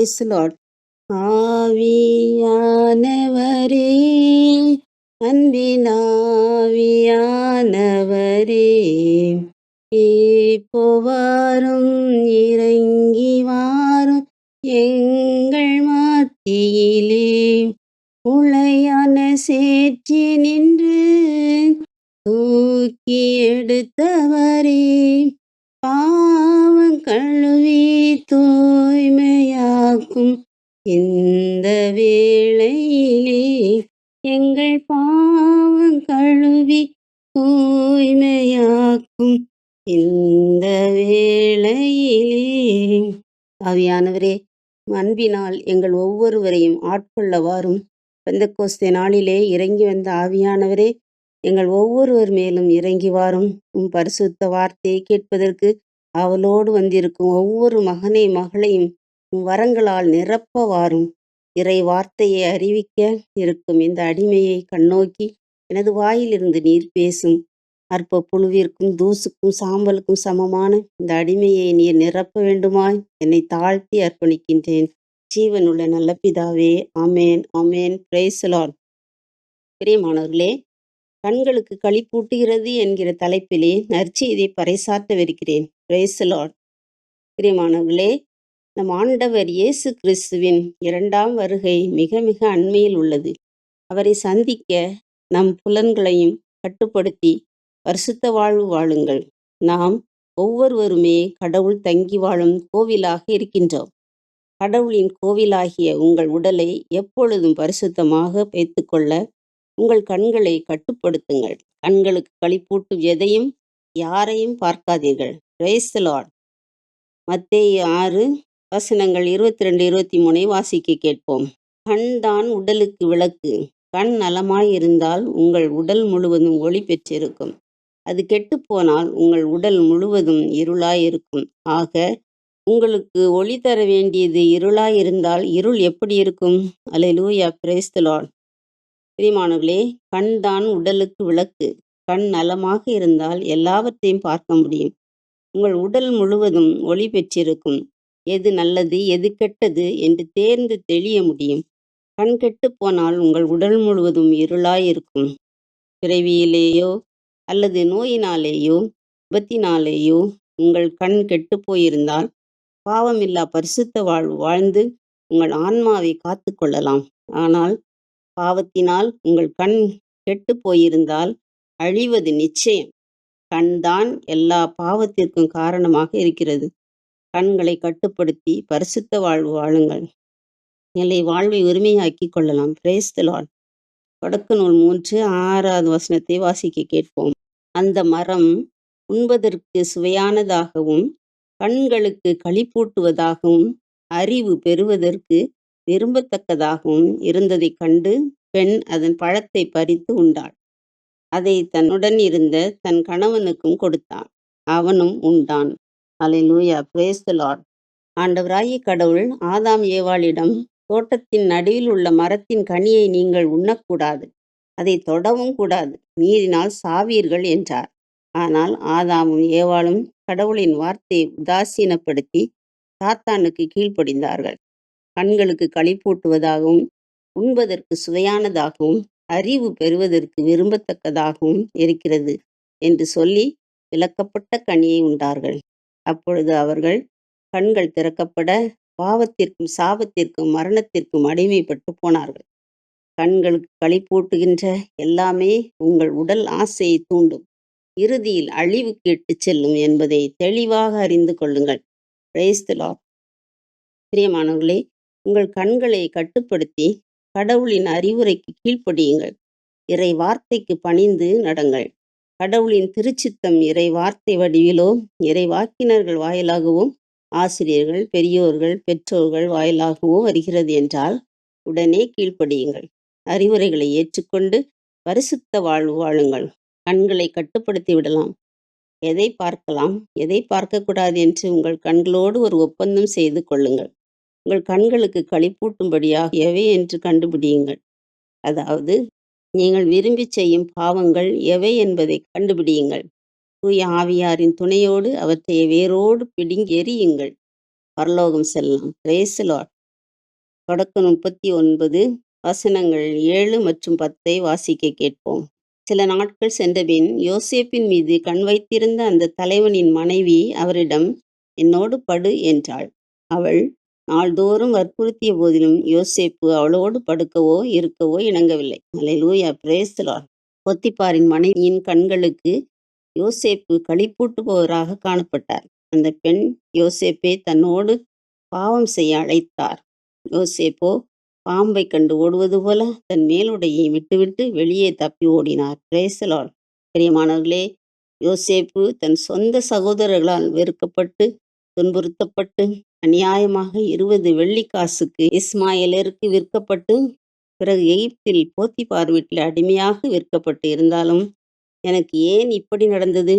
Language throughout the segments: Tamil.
பிரைஸ் லார்ட் ஆவியானவரே அன்பினாவியானவரே இப்போ வாரும் இறங்கி வாரும் எங் காக்கும் இந்த வேளையிலே. ஆவியானவரே அன்பினால் எங்கள் ஒவ்வொருவரையும் ஆட்கொள்ளவாறும் வாரும் பெந்தக்கோஸ்தே நாளிலே இறங்கி வந்த ஆவியானவரே எங்கள் ஒவ்வொருவர் மேலும் இறங்கி வாரும் உம் பரிசுத்த வார்த்தையை கேட்பதற்கு அவளோடு வந்திருக்கும் ஒவ்வொரு மகனை மகளையும் உம் வரங்களால் நிரப்ப வாரும் இறை வார்த்தையை அறிவிக்க இருக்கும் இந்த அடிமையை கண்ணோக்கி எனது வாயிலிருந்து நீர் பேசும். அற்ப புழுவிற்கும் தூசுக்கும் சாம்பலுக்கும் சமமான இந்த அடிமையை நீர் நிரப்ப வேண்டுமாய் என்னை தாழ்த்தி அர்ப்பணிக்கின்றேன். ஜீவனுள்ள நல்ல பிதாவே ஆமேன் ஆமேன். பிரேசலான் பிரியமானவர்களே கண்களுக்கு களிப்பூட்டுகிறது என்கிற தலைப்பிலே நற்செய்தியை பறைசாற்றவிருக்கிறேன். பிரேசலான் பிரியமானவர்களே நம் ஆண்டவர் இயேசு கிறிஸ்துவின் இரண்டாம் வருகை மிக மிக அண்மையில் உள்ளது. அவரை சந்திக்க நம் புலன்களையும் கட்டுப்படுத்தி பரிசுத்த வாழ்வு வாழுங்கள். நாம் ஒவ்வொருவருமே கடவுள் தங்கி வாழும் கோவிலாக இருக்கின்றோம். கடவுளின் கோவிலாகிய உங்கள் உடலை எப்பொழுதும் பரிசுத்தமாக வைத்துக்கொள்ள உங்கள் கண்களை கட்டுப்படுத்துங்கள். கண்களுக்கு களிப்பூட்டும் எதையும் யாரையும் பார்க்காதீர்கள். ரேஸ்லாட் லார்ட் ஆறு வசனங்கள் இருபத்தி ரெண்டு இருபத்தி மூணை வாசிக்க கேட்போம். கண் தான் உடலுக்கு விளக்கு. கண் நலமாய் இருந்தால் உங்கள் உடல் முழுவதும் ஒளி பெற்றிருக்கும். அது கெட்டுப்போனால் உங்கள் உடல் முழுவதும் இருளாய் இருக்கும் ஆக உங்களுக்கு ஒளி தர வேண்டியது இருளாய் இருந்தால் இருள் எப்படி இருக்கும்? அலையலூயா பிரேஸ் பிரிமானவர்களே கண் தான் உடலுக்கு விளக்கு. கண் நலமாக இருந்தால் எல்லாவற்றையும் பார்க்க முடியும். உங்கள் உடல் முழுவதும் ஒளி பெற்றிருக்கும். எது நல்லது எது கெட்டது என்று தேர்ந்து தெளிய முடியும். கண் கெட்டு போனால் உங்கள் உடல் முழுவதும் இருளாய் இருக்கும் பிறவியிலேயோ அல்லது நோயினாலேயோ விபத்தினாலேயோ உங்கள் கண் கெட்டு போயிருந்தால் பாவமில்லா பரிசுத்த வாழ்வு வாழ்ந்து உங்கள் ஆன்மாவை காத்து கொள்ளலாம். ஆனால் பாவத்தினால் உங்கள் கண் கெட்டு போயிருந்தால் அழிவது நிச்சயம். கண்தான் எல்லா பாவத்திற்கும் காரணமாக இருக்கிறது. கண்களை கட்டுப்படுத்தி பரிசுத்த வாழ்வு வாழுங்கள். நிலை வாழ்வை உரிமையாக்கி கொள்ளலாம். பிரேஸ்தலால் தொடக்க நூல் மூன்று ஆறாவது வசனத்தை வாசிக்க கேட்போம். அந்த மரம் உண்பதற்கு சுவையானதாகவும் கண்களுக்கு களிப்பூட்டுவதாகவும் அறிவு பெறுவதற்கு விரும்பத்தக்கதாகவும் இருந்ததைக் கண்டு பெண் அதன் பழத்தை பறித்து உண்டாள். அதை தன்னுடன் இருந்த தன் கணவனுக்கும் கொடுத்தான். அவனும் உண்டான். அலை லூயா த ஆண்டவராயி கடவுள் ஆதாம் ஏவாளிடம் தோட்டத்தின் நடுவில் உள்ள மரத்தின் கனியை நீங்கள் உண்ணக்கூடாது. அதை தொடவும் கூடாது. மீறினால் சாவீர்கள் என்றார். ஆனால் ஆதாமும் ஏவாளும் கடவுளின் வார்த்தையை உதாசீனப்படுத்தி சாத்தானுக்கு கீழ்ப்படிந்தார்கள். கண்களுக்கு களிப்பூட்டுவதாகவும் உண்பதற்கு சுவையானதாகவும் அறிவு பெறுவதற்கு விரும்பத்தக்கதாகவும் இருக்கிறது என்று சொல்லி விளக்கப்பட்ட கனியை உண்டார்கள். அப்பொழுது அவர்கள் கண்கள் திறக்கப்பட பாவத்திற்கும் சாபத்திற்கும் மரணத்திற்கும் அடிமைப்பட்டு போனார்கள். கண்களுக்கு களிப்பூட்டுகின்ற எல்லாமே உங்கள் உடல் ஆசையை தூண்டும். இறுதியில் அழிவுக்கு இட்டு செல்லும் என்பதை தெளிவாக அறிந்து கொள்ளுங்கள். பிரேஸ்தலா பிரியமானவர்களே உங்கள் கண்களை கட்டுப்படுத்தி கடவுளின் அறிவுரைக்கு கீழ்ப்படியுங்கள். இறை வார்த்தைக்கு பணிந்து நடங்கள். கடவுளின் திருச்சித்தம் இறை வார்த்தை வடிவிலோ இறை வாக்கினர்கள் வாயிலாகவோ ஆசிரியர்கள் பெரியோர்கள் பெற்றோர்கள் வாயிலாகவோ வருகிறது என்றால் உடனே கீழ்ப்படியுங்கள். அறிவுரைகளை ஏற்றுக்கொண்டு பரிசுத்த வாழ்வு வாழுங்கள். கண்களை கட்டுப்படுத்தி விடலாம். எதை பார்க்கலாம்? எதை பார்க்கக்கூடாது என்று உங்கள் கண்களோடு ஒரு ஒப்பந்தம் செய்து கொள்ளுங்கள். உங்கள் கண்களுக்கு களிப்பூட்டும்படியாக எவை என்று கண்டுபிடியுங்கள். அதாவது நீங்கள் விரும்பி செய்யும் பாவங்கள் எவை என்பதை கண்டுபிடியுங்கள். தூய ஆவியாரின் துணையோடு அவற்றை வேரோடு பிடுங்கி எறியுங்கள். பரலோகம் செல்லலாம் பிரேசலாட் தொடக்கம் முப்பத்தி ஒன்பது. வசனங்கள் ஏழு மற்றும் பத்தை வாசிக்க கேட்போம். சில நாட்கள் சென்றபின் யோசேப்பின் மீது கண் வைத்திருந்த அந்த தலைவனின் மனைவி அவரிடம் என்னோடு படு என்றாள். அவள் நாள்தோறும் வற்புறுத்திய போதிலும் யோசேப்பு அவளோடு படுக்கவோ இருக்கவோ இணங்கவில்லை. அல்லேலூயா பிரேசலார் பொத்திப்பாரின் மனைவியின் கண்களுக்கு யோசேப்பு களிப்பூட்டுபவராக காணப்பட்டார். அந்த பெண் யோசேப்பை தன்னோடு பாவம் செய்ய அழைத்தார். யோசேப்போ பாம்பை கண்டு ஓடுவது போல தன் மேலுடையை விட்டுவிட்டு வெளியே தப்பி ஓடினார் பிரேசலால் பிரியமானவர்களே யோசேப்பு தன் சொந்த சகோதரர்களால் வெறுக்கப்பட்டு துன்புறுத்தப்பட்டு அநியாயமாக இருபது வெள்ளிக்காசுக்கு இஸ்மாயிலருக்கு விற்கப்பட்டு பிறகு எகிப்தில் போத்திபார் வீட்டில் அடிமையாக விற்கப்பட்டு இருந்தாலும் எனக்கு ஏன் இப்படி நடந்தது?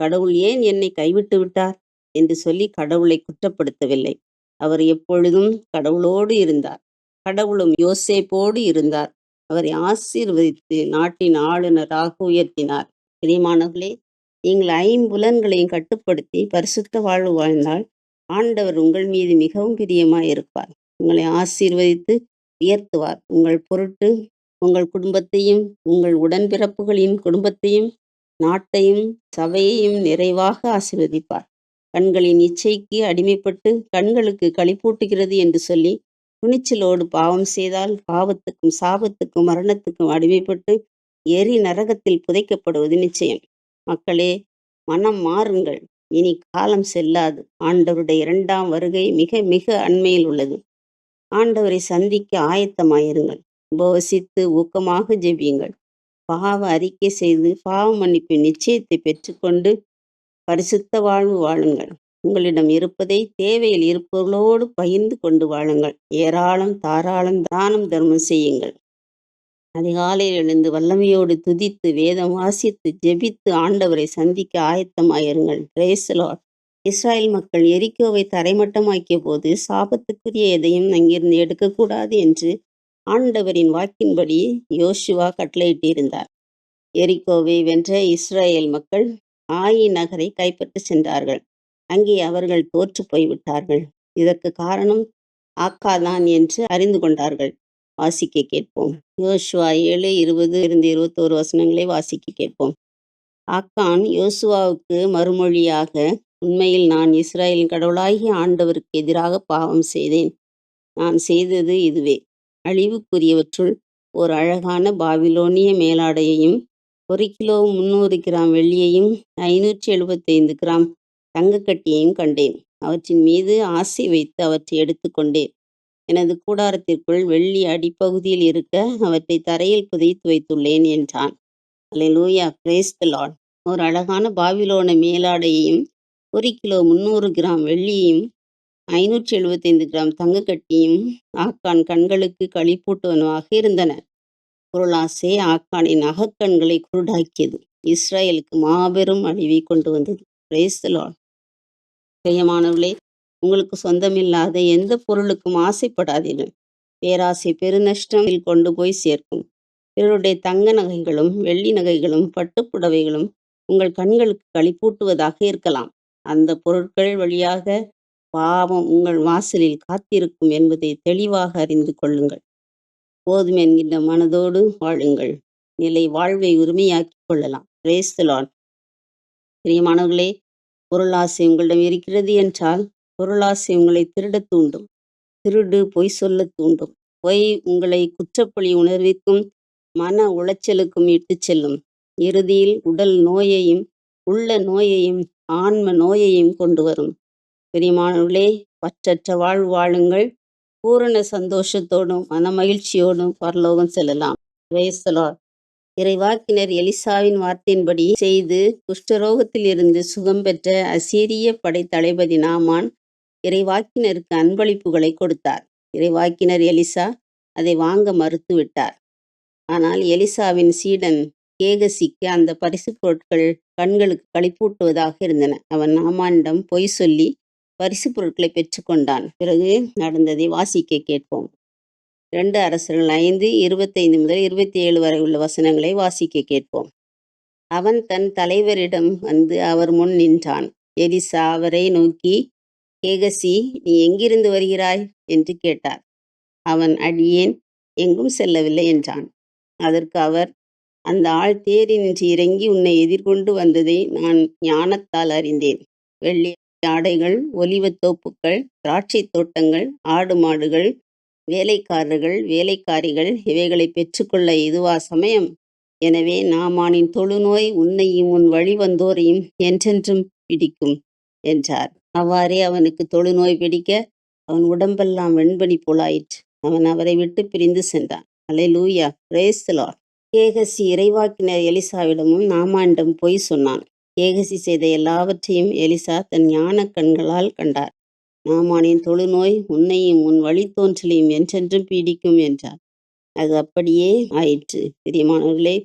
கடவுள் ஏன் என்னை கைவிட்டு விட்டார்? என்று சொல்லி கடவுளை குற்றப்படுத்தவில்லை. அவர் எப்பொழுதும் கடவுளோடு இருந்தார். கடவுளும் யோசேப்போடு இருந்தார். அவரை ஆசீர்வதித்து நாட்டின் ஆளுநராக உயர்த்தினார். பிரியமானவர்களே நீங்கள் ஐம்புலன்களையும் கட்டுப்படுத்தி பரிசுத்த வாழ்வு வாழ்ந்தால் ஆண்டவர் உங்கள் மீது மிகவும் பிரியமாயிருப்பார் உங்களை ஆசீர்வதித்து உயர்த்துவார். உங்கள் பொருட்டு உங்கள் குடும்பத்தையும் உங்கள் உடன்பிறப்புகளின் குடும்பத்தையும் நாட்டையும் சபையையும் நிறைவாக ஆசீர்வதிப்பார். கண்களின் இச்சைக்கு அடிமைப்பட்டு கண்களுக்கு களிப்பூட்டுகிறது என்று சொல்லி துணிச்சலோடு பாவம் செய்தால் பாவத்துக்கும் சாபத்துக்கும் மரணத்துக்கும் அடிமைப்பட்டு எரி நரகத்தில் புதைக்கப்படுவது நிச்சயம். மக்களே மனம் மாறுங்கள். இனி காலம் செல்லாது. ஆண்டவருடைய இரண்டாம் வருகை மிக மிக அண்மையில் உள்ளது. ஆண்டவரை சந்திக்க ஆயத்தமாயிருங்கள். உபவசித்து ஊக்கமாக ஜெபியுங்கள். பாவ அறிக்கை செய்து பாவ மன்னிப்பு நிச்சயத்தை பெற்றுக்கொண்டு பரிசுத்த வாழ்வு வாழுங்கள். உங்களிடம் இருப்பதை தேவையில் இருப்பவர்களோடு பகிர்ந்து கொண்டு வாழுங்கள். ஏராளம் தாராளம் தானம் தர்மம் செய்யுங்கள். அதிகாலையில் எழுந்து வல்லமையோடு துதித்து வேதம் வாசித்து ஜெபித்து ஆண்டவரை சந்திக்க ஆயத்தமாயிருங்கள். பிரேசலாட் இஸ்ராயல் மக்கள் எரிக்கோவை தரைமட்டமாக்கிய போது சாபத்துக்குரிய எதையும் அங்கிருந்து எடுக்கக்கூடாது என்று ஆண்டவரின் வாக்கின்படி யோசுவா கட்டளையிட்டிருந்தார். எரிக்கோவை வென்ற இஸ்ரேல் மக்கள் ஆயி நகரை கைப்பற்றி சென்றார்கள். அங்கே அவர்கள் தோற்று போய்விட்டார்கள். இதற்கு காரணம் ஆக்காதான் என்று அறிந்து கொண்டார்கள். வாசிக்க கேட்போம். யோசுவா ஏழு இருபது இருந்து இருபத்தோரு வசனங்களை வாசிக்க கேட்போம். ஆக்கான் யோசுவாவுக்கு மறுமொழியாக உண்மையில் நான் இஸ்ரேலின் கடவுளாகிய ஆண்டவருக்கு எதிராக பாவம் செய்தேன். நான் செய்தது இதுவே. அழிவுக்குரியவற்றுள் ஒரு அழகான பாபிலோனிய மேலாடையையும் ஒரு கிலோ முந்நூறு கிராம் வெள்ளியையும் ஐநூற்றி எழுபத்தைந்து கிராம் தங்கக்கட்டியையும் கண்டேன். அவற்றின் மீது ஆசை வைத்து அவற்றை எடுத்துக்கொண்டேன் எனது கூடாரத்திற்குள் வெள்ளி அடிப்பகுதியில் இருக்க அவற்றை தரையில் புதைத்து வைத்துள்ளேன் என்றான். லூயா பிரேஸ் லார்ட் ஒரு அழகான பாபிலோன மேலாடையையும் ஒரு கிலோ முந்நூறு கிராம் வெள்ளியையும் ஐநூற்றி எழுபத்தைந்து கிராம் தங்கக்கட்டியும் ஆக்கான் கண்களுக்கு களிப்பூட்டுவனமாக இருந்தன. பொருளாசே ஆக்கானின் அகக்கண்களை குருடாக்கியது. இஸ்ரேலுக்கு மாபெரும் அழிவை கொண்டு வந்தது. பிரேஸ் லார்ட் பிரியமானவர்களே உங்களுக்கு சொந்தமில்லாத எந்த பொருளுக்கும் ஆசைப்படாதீர்கள். பேராசை பெருநஷ்டத்தில் கொண்டு போய் சேர்க்கும். பிறருடைய தங்க நகைகளும் வெள்ளி நகைகளும் பட்டுப்புடவைகளும் உங்கள் கண்களுக்கு களிப்பூட்டுவதாக இருக்கலாம். அந்த பொருட்கள் வழியாக பாவம் உங்கள் வாசலில் காத்திருக்கும் என்பதை தெளிவாக அறிந்து கொள்ளுங்கள். போதும் என்கின்ற மனதோடு வாழுங்கள். நிலை வாழ்வை உரிமையாக்கிக் கொள்ளலாம். பிரேஸ்தலான் பிரியமானவர்களே பொருளாசை உங்களிடம் இருக்கிறது என்றால் பொருளாசை உங்களை திருடத் தூண்டும். திருடு பொய் சொல்ல தூண்டும். பொய் உங்களை குற்றப்பழி உணர்விக்கும் மன உளைச்சலுக்கும் இட்டுச் செல்லும். இறுதியில் உடல் நோயையும் உள்ள நோயையும் ஆன்ம நோயையும் கொண்டு வரும். பெரியமானவர்களே பற்றற்ற வாழ்வு வாழுங்கள். பூரண சந்தோஷத்தோடும் மன மகிழ்ச்சியோடும் பரலோகம் செல்லலாம். இறைவாக்கினர் எலிசாவின் வார்த்தையின்படி செய்து குஷ்டரோகத்திலிருந்து சுகம் பெற்ற அசீரிய படை தளபதி நாமான் இறைவாக்கினருக்கு அன்பளிப்புகளை கொடுத்தார். இறைவாக்கினர் எலிசா அதை வாங்க மறுத்து விட்டார் ஆனால் எலிசாவின் சீடன் கேகசிக்கு அந்த பரிசு பொருட்கள் கண்களுக்கு களிப்பூட்டுவதாக இருந்தன. அவன் நாமானிடம் பொய் சொல்லி பரிசு பொருட்களை பெற்றுக்கொண்டான் பிறகு நடந்ததை வாசிக்க கேட்போம். இரண்டு அரசர்கள் ஐந்து இருபத்தைந்து முதல் இருபத்தி ஏழு வரை உள்ள வசனங்களை வாசிக்க கேட்போம். அவன் தன் தலைவரிடம் வந்து அவர் முன் நின்றான். எலிசா அவரை நோக்கி கேகசி நீ எங்கிருந்து வருகிறாய்? என்று கேட்டார். அவன் அடியேன் எங்கும் செல்லவில்லை என்றான். அதற்கு அவர் அந்த ஆள் தேரினின்று இறங்கி உன்னை எதிர்கொண்டு வந்ததை நான் ஞானத்தால் அறிந்தேன். வெள்ளி ஆடைகள் ஒலிவத் திராட்சை திராட்சைத் தோட்டங்கள் ஆடு மாடுகள் வேலைக்காரர்கள் வேலைக்காரிகள் இவைகளை பெற்றுக்கொள்ள இதுவா சமயம்? எனவே நாமானின் தொழுநோய் உன்னையும் உன் வழி வந்தோரையும் என்றென்றும் பிடிக்கும் என்றார். அவ்வாறே அவனுக்கு தொழுநோய் பிடிக்க அவன் உடம்பெல்லாம் வெண்பனி போலாயிற்று. அவன் அவரை விட்டு பிரிந்து சென்றான். அலை லூயா ரேசலா ஏகசி இறைவாக்கினர் எலிசாவிடமும் நாமானிடம் பொய் சொன்னான். ஏகசி செய்த எல்லாவற்றையும் எலிசா தன் ஞான கண்களால் கண்டார். நாமானின் தொழுநோய் உன்னையும் உன் வழித்தோன்றலையும் என்றென்றும் பீடிக்கும் என்றார். அது அப்படியே ஆயிற்று. பிரியமானவர்களே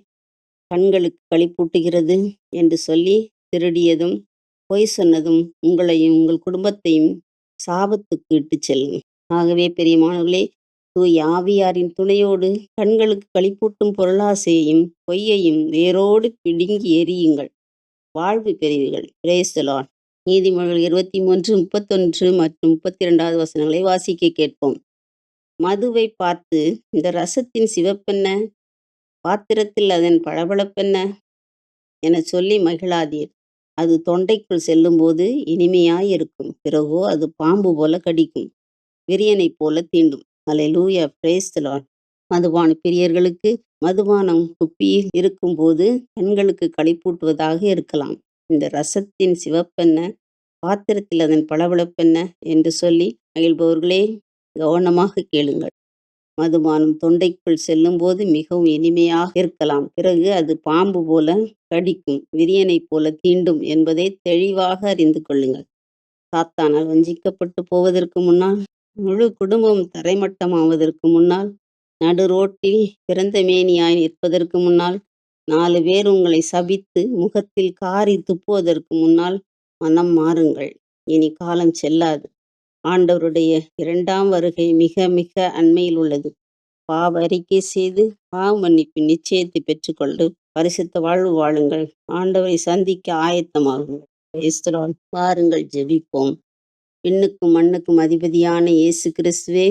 கண்களுக்கு களிப்பூட்டுகிறது என்று சொல்லி திருடியதும் பொய் சொன்னதும் உங்களையும் உங்கள் குடும்பத்தையும் சாபத்துக்கு இட்டுச் செல்லும். ஆகவே பெரியமானவர்களே தூய் ஆவியாரின் துணையோடு கண்களுக்கு களிப்பூட்டும் பொருளாசையையும் பொய்யையும் வேரோடு பிடுங்கி எறியுங்கள். வாழ்வு பெறுவீர்கள். பிரேசலான் நீதிமொழிகள் இருபத்தி மூன்று முப்பத்தொன்று மற்றும் முப்பத்தி இரண்டாவது வசனங்களை வாசிக்க கேட்போம். மதுவை பார்த்து இந்த ரசத்தின் சிவப்பென்ன? பாத்திரத்தில் அதன் பளபளப்பென்ன? என சொல்லி மகிழாதீர். அது தொண்டைக்குள் செல்லும்போது இனிமையாய் இருக்கும் பிறகோ அது பாம்பு போல கடிக்கும். விரியனை போல தீண்டும். அலை லூயா பிரேஸ்தலான் மதுபான பிரியர்களுக்கு மதுபானம் குப்பியில் இருக்கும்போது கண்களுக்கு களிப்பூட்டுவதாக இருக்கலாம். இந்த ரசத்தின் சிவப்பென்ன பாத்திரத்தில் அதன் பளபளப்பென்ன என்று சொல்லி மகிழ்பவர்களே கவனமாக கேளுங்கள். மதுபானம் தொண்டைக்குள் செல்லும்போது மிகவும் இனிமையாக இருக்கலாம். பிறகு அது பாம்பு போல கடிக்கும் விரியனைப் போல தீண்டும் என்பதை தெளிவாக அறிந்து கொள்ளுங்கள். சாத்தானால் வஞ்சிக்கப்பட்டு போவதற்கு முன்னால் முழு குடும்பம் தரைமட்டமாவதற்கு முன்னால் நடு ரோட்டில் பிறந்த மேனியாய் நிற்பதற்கு முன்னால் நாலு பேர் உங்களை சபித்து முகத்தில் காரி துப்புவதற்கு முன்னால் மனம் மாறுங்கள். இனி காலம் செல்லாது. ஆண்டவருடைய இரண்டாம் வருகை மிக மிக அண்மையில் உள்ளது. பாவ அறிக்கை செய்து பாவ மன்னிப்பு நிச்சயத்தை பெற்றுக்கொண்டு பரிசுத்த வாழ்வு வாழுங்கள். ஆண்டவரை சந்திக்க ஆயத்தமாகுங்கள். கிறிஸ்துவால் வாருங்கள் ஜெபிப்போம். விண்ணுக்கும் மண்ணுக்கும் அதிபதியான இயேசு கிறிஸ்துவே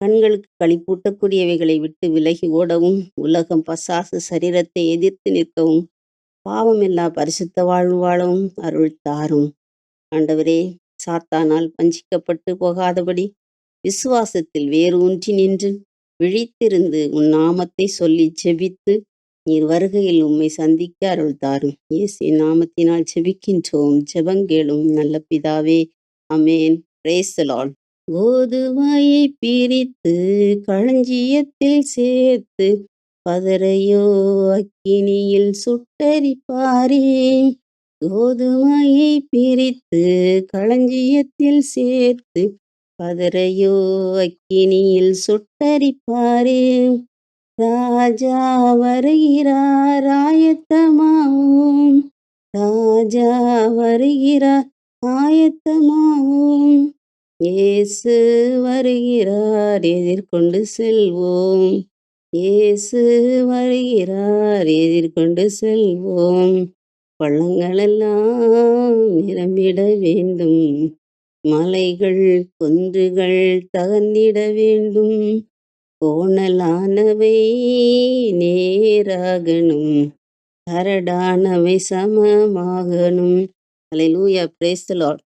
கண்களுக்கு களிப்பூட்டக்கூடியவைகளை விட்டு விலகி ஓடவும் உலகம் பசாசு சரீரத்தை எதிர்த்து நிற்கவும் பாவமில்லா பரிசுத்த வாழ்வு வாழவும் அருள் தாரும். ஆண்டவரே சாத்தானால் வஞ்சிக்கப்பட்டு போகாதபடி விசுவாசத்தில் வேறு ஊன்றி நின்று விழித்திருந்து உன் நாமத்தை சொல்லி செபித்து நீர் வருகையில் உம்மை சந்திக்க அருள் தாரும். இயேசு நாமத்தினால் செபிக்கின்றோம் ஜெபங்கேளும் நல்ல பிதாவே. அமேன் ரேசலால் கோதுமையை பிரித்து களஞ்சியத்தில் சேர்த்து பதரையோ அக்கினியில் சுட்டரிப்பாரே. கோதுமையை பிரித்து களஞ்சியத்தில் சேர்த்து பதரையோ அக்கினியில் சுட்டரிப்பாரே. ராஜா வருகிறார் ஆயத்தமாவும் ராஜா வருகிறார் ஆயத்தமாவும் இயேசு வருகிறார் எதிர்கொண்டு செல்வோம். இயேசு வருகிறார் எதிர்கொண்டு செல்வோம். பள்ளங்களெல்லாம் நிரம்பிட வேண்டும். மலைகள் குன்றுகள் தகர்ந்திட வேண்டும். கோணலானவை நேராகணும். கரடானவை சமமாகணும். அலைலூயா பிரேஸ் லார்ட்